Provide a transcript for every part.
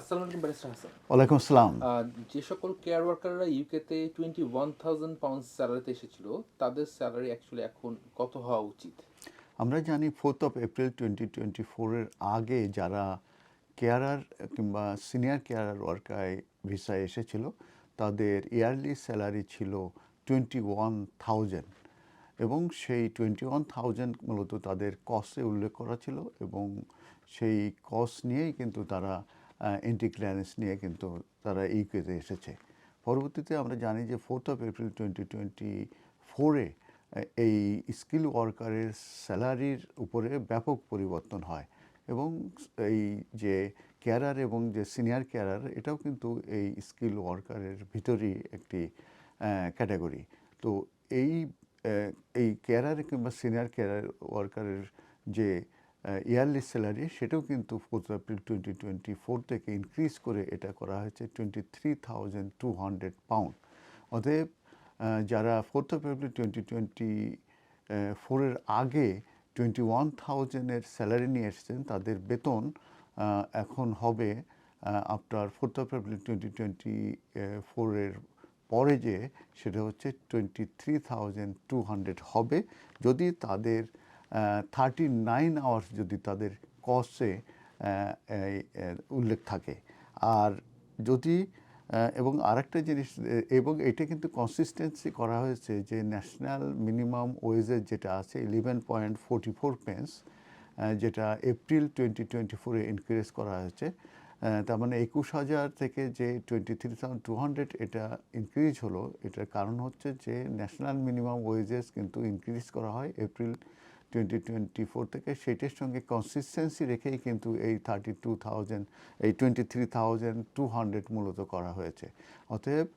আসসালামু আলাইকুম ব্যারিস্টার হাসান। ওয়ালাইকুম আসসালাম। যে সকল কেয়ার ওয়ার্কাররা ইউকেতে টোয়েন্টি ওয়ান থাউজেন্ড পাউন্ড স্যালারিতে এসেছিল তাদের স্যালারি অ্যাকচুয়ালি এখন কত হওয়া উচিত? আমরা জানি fourth of April twenty twenty ফোরের আগে যারা কেয়ারার কিংবা সিনিয়র কেয়ারার ওয়ার্কায় ভিসায় এসেছিল তাদের ইয়ারলি স্যালারি ছিল টোয়েন্টি ওয়ান থাউজেন্ড এবং সেই টোয়েন্টি ওয়ান থাউজেন্ড মূলত তাদের কস্টে উল্লেখ করা ছিল এবং সেই কস্ট নিয়েই কিন্তু তারা এন্টি ক্লিয়ারেন্স নিয়ে কিন্তু তারা ইউকেতে এসেছে। পরবর্তীতে আমরা জানি যে fourth of April twenty twenty ফোরে এই স্কিল ওয়ার্কারের স্যালারির উপরে ব্যাপক পরিবর্তন হয় এবং এই যে কেয়ারার এবং যে সিনিয়র কেয়ারার এটাও কিন্তু এই স্কিল ওয়ার্কারের ভিতরই একটি ক্যাটাগরি তো এই এই কেয়ারার কিংবা সিনিয়র কেয়ারার ওয়ার্কারের যে ইয়ারলি স্যালারি সেটাও কিন্তু fourth April twenty twenty four থেকে ইনক্রিজ করে এটা করা হয়েছে twenty three thousand two hundred pound অতএব যারা ফোর্থ এপ্রিল টোয়েন্টি টোয়েন্টি ফোরের আগে টোয়েন্টি ওয়ান থাউজেন্ডের স্যালারি নিয়ে এসেছেন, তাদের বেতন এখন হবে after fourth April twenty twenty ফোরের পরে যে, সেটা হচ্ছে twenty three thousand two hundred হবে। যদি তাদের থার্টি নাইন আওয়ার্স যদি তাদের কস্টে উল্লেখ থাকে। আর যদি এবং আরেকটা জিনিস এবং এটা কিন্তু কনসিস্টেন্সি করা হয়েছে যে ন্যাশনাল মিনিমাম ওয়েজের যেটা আছে eleven point forty four pence যেটা এপ্রিল টোয়েন্টি টোয়েন্টি ফোরে ইনক্রিজ করা হয়েছে। তার মানে একুশ হাজার থেকে যে twenty three thousand two hundred এটা ইনক্রিজ হলো, এটার কারণ হচ্ছে যে ন্যাশনাল মিনিমাম ওয়েজেস কিন্তু ইনক্রিজ করা হয় এপ্রিল টোয়েন্টি টোয়েন্টি ফোর থেকে সেটার সঙ্গে কনসিস্টেন্সি রেখেই কিন্তু এই থার্টি টু থাউজেন্ড এই twenty three thousand two hundred মূলত করা হয়েছে। অতএব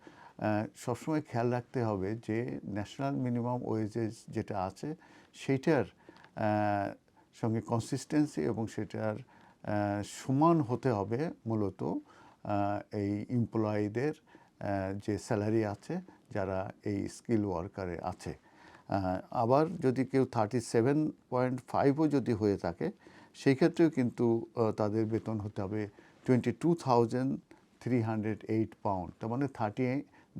সবসময় খেয়াল রাখতে হবে যে ন্যাশনাল মিনিমাম ওয়েজেস যেটা আছে, সেইটার সঙ্গে কনসিস্টেন্সি এবং সেটার সমান হতে হবে মূলত এই এমপ্লয়ীদের যে স্যালারি আছে, যারা এই স্কিল ওয়ার্কারে আছে। আবার যদি কেউ থার্টি সেভেন পয়েন্ট ফাইভও যদি হয়ে থাকে, সেই ক্ষেত্রেও কিন্তু তাদের বেতন হতে হবে twenty two thousand three hundred eight pound তার মানে থার্টি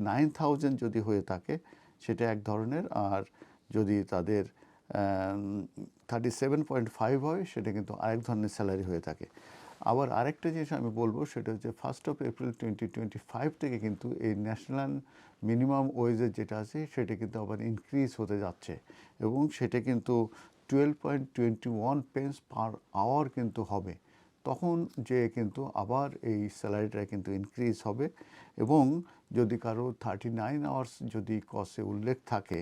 নাইন থাউজেন্ড যদি হয়ে থাকে, সেটা এক ধরনের। আর যদি তাদের থার্টি সেভেন পয়েন্ট ফাইভ হয়, সেটা কিন্তু আরেক ধরনের স্যালারি হয়ে থাকে। আবার আরেকটা জিনিস আমি বলব, সেটা হচ্ছে first of April twenty twenty five থেকে কিন্তু এই ন্যাশনাল মিনিমাম ওয়েজের যেটা আছে, সেটা কিন্তু আবার ইনক্রিজ হতে যাচ্ছে। এবং সেটা কিন্তু twelve point twenty one pence per hour কিন্তু হবে। তখন যে কিন্তু আবার এই স্যালারিটা কিন্তু ইনক্রিজ হবে এবং যদি কারও থার্টি নাইন আওয়ার্স যদি কসে উল্লেখ থাকে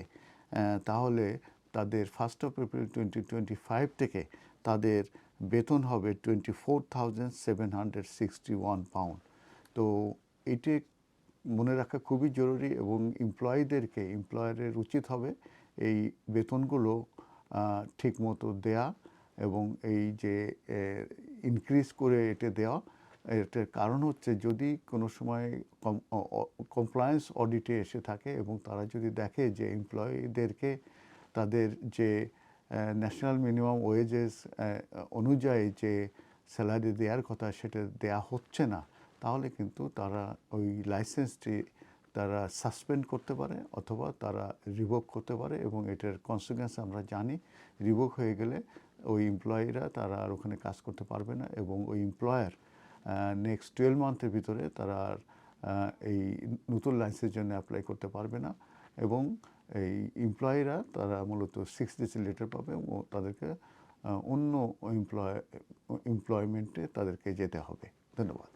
তাহলে তাদের first of April twenty twenty five থেকে তাদের বেতন হবে twenty four thousand seven hundred sixty one pound তো এটি মনে রাখা খুবই জরুরি এবং এমপ্লয়ীদেরকে এমপ্লয়ারের উচিত হবে এই বেতনগুলো ঠিক মতো দেয়া এবং এই যে ইনক্রিজ করে এটা দেওয়া। এটার কারণ হচ্ছে যদি কোনো সময় কমপ্লায়েন্স অডিটে এসে থাকে এবং তারা যদি দেখে যে এমপ্লয়ীদেরকে তাদের যে ন্যাশনাল মিনিমাম ওয়েজেস অনুযায়ী যে স্যালারি দেওয়ার কথা সেটা দেয়া হচ্ছে না, তাহলে কিন্তু তারা ওই লাইসেন্সটি তারা সাসপেন্ড করতে পারে অথবা তারা রিভোক করতে পারে এবং এটার কনসিকুয়েন্স আমরা জানি রিভোক হয়ে গেলে ওই এমপ্লয়িরা তারা আর ওখানে কাজ করতে পারবে না এবং ওই এমপ্লয়ার নেক্সট টুয়েলভ মান্থের ভিতরে তারা এই নতুন লাইসেন্সের জন্য অ্যাপ্লাই করতে পারবে না এবং এই এমপ্লয়িরা তারা মূলত সিক্স ডিসি লেটার পাবে ও তাদেরকে অন্য এমপ্লয় এমপ্লয়মেন্টে তাদেরকে যেতে হবে। ধন্যবাদ।